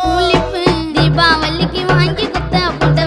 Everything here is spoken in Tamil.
முல்லிப்பு தீபாவளிக்கு வாங்கி கொடுத்த